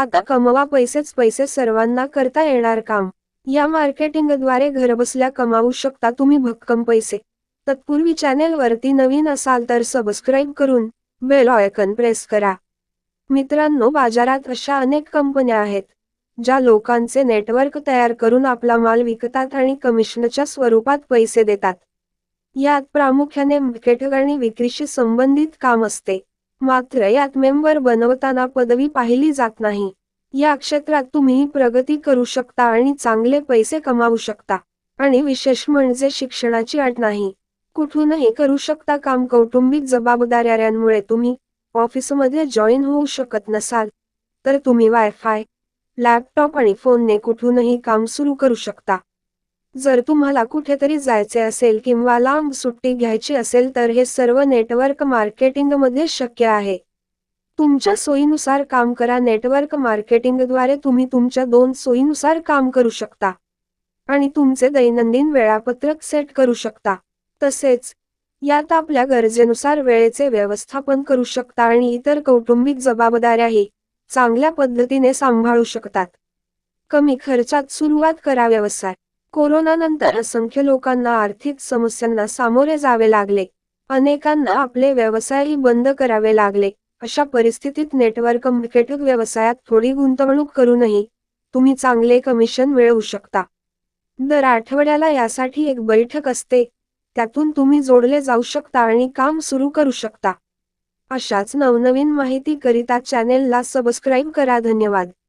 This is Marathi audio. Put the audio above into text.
आता कमवा पैसेच पैसे सर्वांना करता येणार काम. या मार्केटिंगद्वारे घरबसल्या कमावू शकता तुम्ही भक्कम पैसे. तत्पूर्वी चॅनेलवरती नवीन असाल तर सबस्क्राईब करून बेल आयकन प्रेस करा. मित्रांनो बाजारात अशा अनेक कंपन्या आहेत ज्या लोकांचे नेटवर्क तयार करून आपला माल विकतात आणि कमिशनच्या स्वरूपात पैसे देतात. यात प्रामुख्याने मार्केटिंग आणि विक्रीशी संबंधित काम असते. मात्र यात मेंबर बनवताना पदवी पाहिली जात नाही. या क्षेत्रात तुम्ही प्रगती करू शकता आणि चांगले पैसे कमावू शकता. आणि विशेष म्हणजे शिक्षणाची अट नाही. कुठूनही करू शकता काम कौटुंबिक जबाबदाऱ्यांमुळे तुम्ही ऑफिसमध्ये जॉईन होऊ शकत नसाल. तर तुम्ही वायफाय लॅपटॉप आणि फोनने कुठूनही काम सुरू करू शकता. जर तुम्हाला कुठेतरी जायचे असेल किंवा लांब सुट्टी घ्यायची असेल तर हे सर्व नेटवर्क मार्केटिंगमध्ये शक्य आहे. तुमच्या सोयीनुसार काम करा. नेटवर्क मार्केटिंगद्वारे तुम्ही तुमच्या दोन सोयीनुसार काम करू शकता. आणि तुमचे दैनंदिन वेळापत्रक सेट करू शकता. तसेच यात आपल्या गरजेनुसार वेळेचे व्यवस्थापन करू शकता आणि इतर कौटुंबिक जबाबदाऱ्याही चांगल्या पद्धतीने सांभाळू शकतात. कमी खर्चात सुरुवात करा व्यवसाय. कोरोनानंतर असंख्य लोकांना आर्थिक समस्यांना सामोरे जावे लागले. अनेकांना आपले व्यवसायही बंद करावे लागले. अशा परिस्थितीत नेटवर्क मार्केटिंग व्यवसायात थोडी गुंतवणूक करूनही तुम्ही चांगले कमिशन मिळवू शकता. दर आठवड्याला यासाठी एक बैठक असते. त्यातून तुम्ही जोडले जाऊ शकता आणि काम सुरू करू शकता. अशाच नवनवीन माहिती करिता चॅनेलला सबस्क्राईब करा. धन्यवाद.